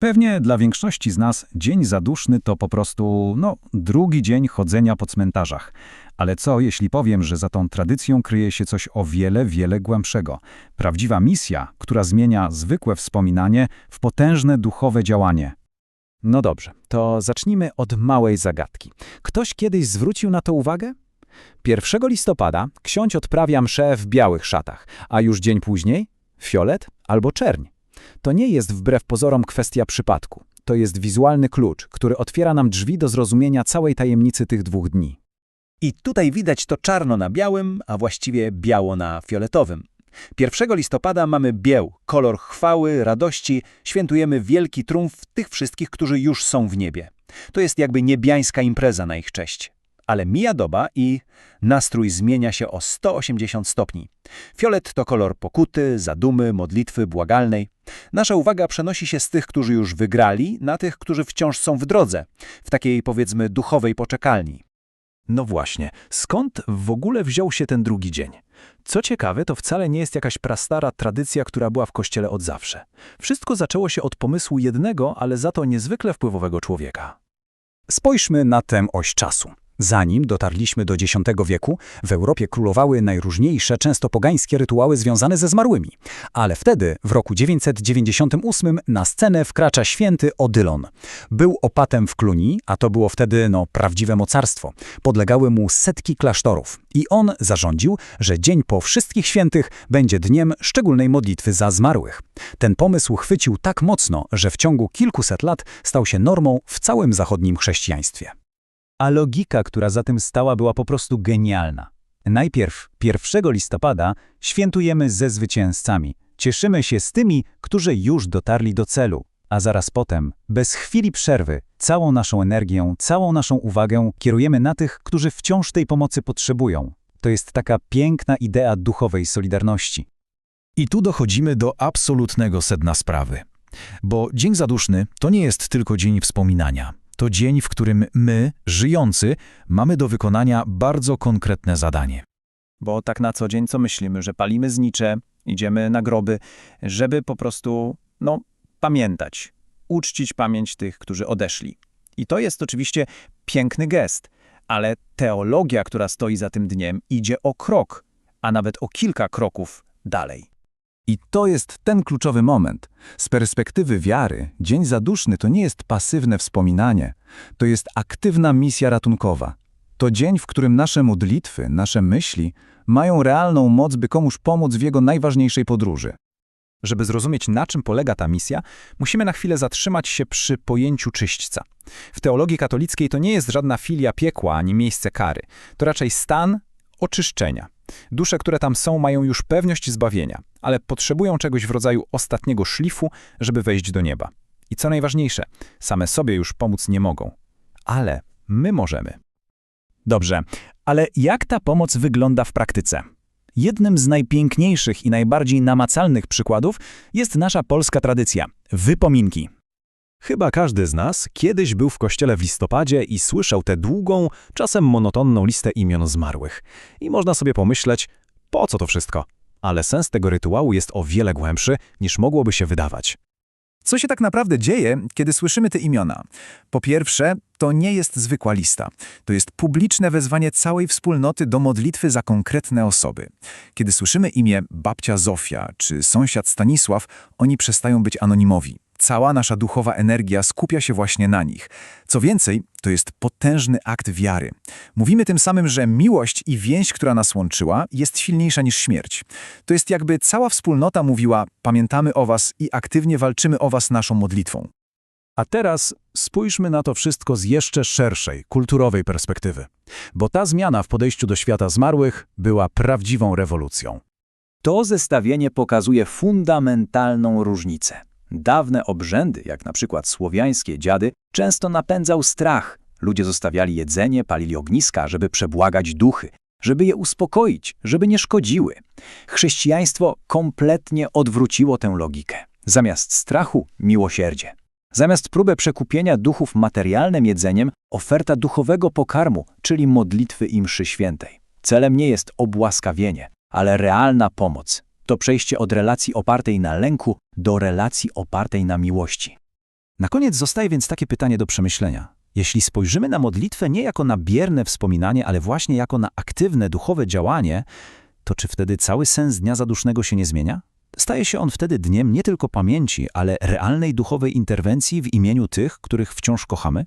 Pewnie dla większości z nas dzień zaduszny to po prostu, no, drugi dzień chodzenia po cmentarzach. Ale co, jeśli powiem, że za tą tradycją kryje się coś o wiele, wiele głębszego? Prawdziwa misja, która zmienia zwykłe wspominanie w potężne duchowe działanie. No dobrze, to zacznijmy od małej zagadki. Ktoś kiedyś zwrócił na to uwagę? 1 listopada ksiądz odprawia mszę w białych szatach, a już dzień później fiolet albo czerń. To nie jest wbrew pozorom kwestia przypadku. To jest wizualny klucz, który otwiera nam drzwi do zrozumienia całej tajemnicy tych dwóch dni. I tutaj widać to czarno na białym, a właściwie biało na fioletowym. 1 listopada mamy bieł, kolor chwały, radości, świętujemy wielki triumf tych wszystkich, którzy już są w niebie. To jest jakby niebiańska impreza na ich cześć. Ale mija doba i nastrój zmienia się o 180 stopni. Fiolet to kolor pokuty, zadumy, modlitwy, błagalnej. Nasza uwaga przenosi się z tych, którzy już wygrali, na tych, którzy wciąż są w drodze, w takiej powiedzmy duchowej poczekalni. No właśnie, skąd w ogóle wziął się ten drugi dzień? Co ciekawe, to wcale nie jest jakaś prastara tradycja, która była w kościele od zawsze. Wszystko zaczęło się od pomysłu jednego, ale za to niezwykle wpływowego człowieka. Spójrzmy na tę oś czasu. Zanim dotarliśmy do X wieku, w Europie królowały najróżniejsze, często pogańskie rytuały związane ze zmarłymi. Ale wtedy, w roku 998, na scenę wkracza święty Odylon. Był opatem w Cluni, a to było wtedy no, prawdziwe mocarstwo. Podlegały mu setki klasztorów. I on zarządził, że dzień po wszystkich świętych będzie dniem szczególnej modlitwy za zmarłych. Ten pomysł chwycił tak mocno, że w ciągu kilkuset lat stał się normą w całym zachodnim chrześcijaństwie. A logika, która za tym stała, była po prostu genialna. Najpierw 1 listopada świętujemy ze zwycięzcami. Cieszymy się z tymi, którzy już dotarli do celu. A zaraz potem, bez chwili przerwy, całą naszą energię, całą naszą uwagę kierujemy na tych, którzy wciąż tej pomocy potrzebują. To jest taka piękna idea duchowej solidarności. I tu dochodzimy do absolutnego sedna sprawy. Bo Dzień Zaduszny to nie jest tylko dzień wspominania. To dzień, w którym my, żyjący, mamy do wykonania bardzo konkretne zadanie. Bo tak na co dzień co myślimy, że palimy znicze, idziemy na groby, żeby po prostu, no, pamiętać, uczcić pamięć tych, którzy odeszli. I to jest oczywiście piękny gest, ale teologia, która stoi za tym dniem, idzie o krok, a nawet o kilka kroków dalej. I to jest ten kluczowy moment. Z perspektywy wiary, Dzień Zaduszny to nie jest pasywne wspominanie, to jest aktywna misja ratunkowa. To dzień, w którym nasze modlitwy, nasze myśli mają realną moc, by komuś pomóc w jego najważniejszej podróży. Żeby zrozumieć, na czym polega ta misja, musimy na chwilę zatrzymać się przy pojęciu czyśćca. W teologii katolickiej to nie jest żadna filia piekła ani miejsce kary. To raczej stan oczyszczenia. Dusze, które tam są, mają już pewność zbawienia, ale potrzebują czegoś w rodzaju ostatniego szlifu, żeby wejść do nieba. I co najważniejsze, same sobie już pomóc nie mogą. Ale my możemy. Dobrze, ale jak ta pomoc wygląda w praktyce? Jednym z najpiękniejszych i najbardziej namacalnych przykładów jest nasza polska tradycja wypominki. Chyba każdy z nas kiedyś był w kościele w listopadzie i słyszał tę długą, czasem monotonną listę imion zmarłych. I można sobie pomyśleć, po co to wszystko? Ale sens tego rytuału jest o wiele głębszy, niż mogłoby się wydawać. Co się tak naprawdę dzieje, kiedy słyszymy te imiona? Po pierwsze, to nie jest zwykła lista. To jest publiczne wezwanie całej wspólnoty do modlitwy za konkretne osoby. Kiedy słyszymy imię babcia Zofia czy sąsiad Stanisław, oni przestają być anonimowi. Cała nasza duchowa energia skupia się właśnie na nich. Co więcej, to jest potężny akt wiary. Mówimy tym samym, że miłość i więź, która nas łączyła, jest silniejsza niż śmierć. To jest jakby cała wspólnota mówiła: Pamiętamy o Was i aktywnie walczymy o Was naszą modlitwą. A teraz spójrzmy na to wszystko z jeszcze szerszej, kulturowej perspektywy. Bo ta zmiana w podejściu do świata zmarłych była prawdziwą rewolucją. To zestawienie pokazuje fundamentalną różnicę. Dawne obrzędy, jak na przykład słowiańskie dziady, często napędzał strach. Ludzie zostawiali jedzenie, palili ogniska, żeby przebłagać duchy, żeby je uspokoić, żeby nie szkodziły. Chrześcijaństwo kompletnie odwróciło tę logikę. Zamiast strachu miłosierdzie. Zamiast próby przekupienia duchów materialnym jedzeniem, oferta duchowego pokarmu, czyli modlitwy i mszy świętej. Celem nie jest obłaskawienie, ale realna pomoc, to przejście od relacji opartej na lęku do relacji opartej na miłości. Na koniec zostaje więc takie pytanie do przemyślenia. Jeśli spojrzymy na modlitwę nie jako na bierne wspominanie, ale właśnie jako na aktywne duchowe działanie, to czy wtedy cały sens Dnia Zadusznego się nie zmienia? Staje się on wtedy dniem nie tylko pamięci, ale realnej duchowej interwencji w imieniu tych, których wciąż kochamy?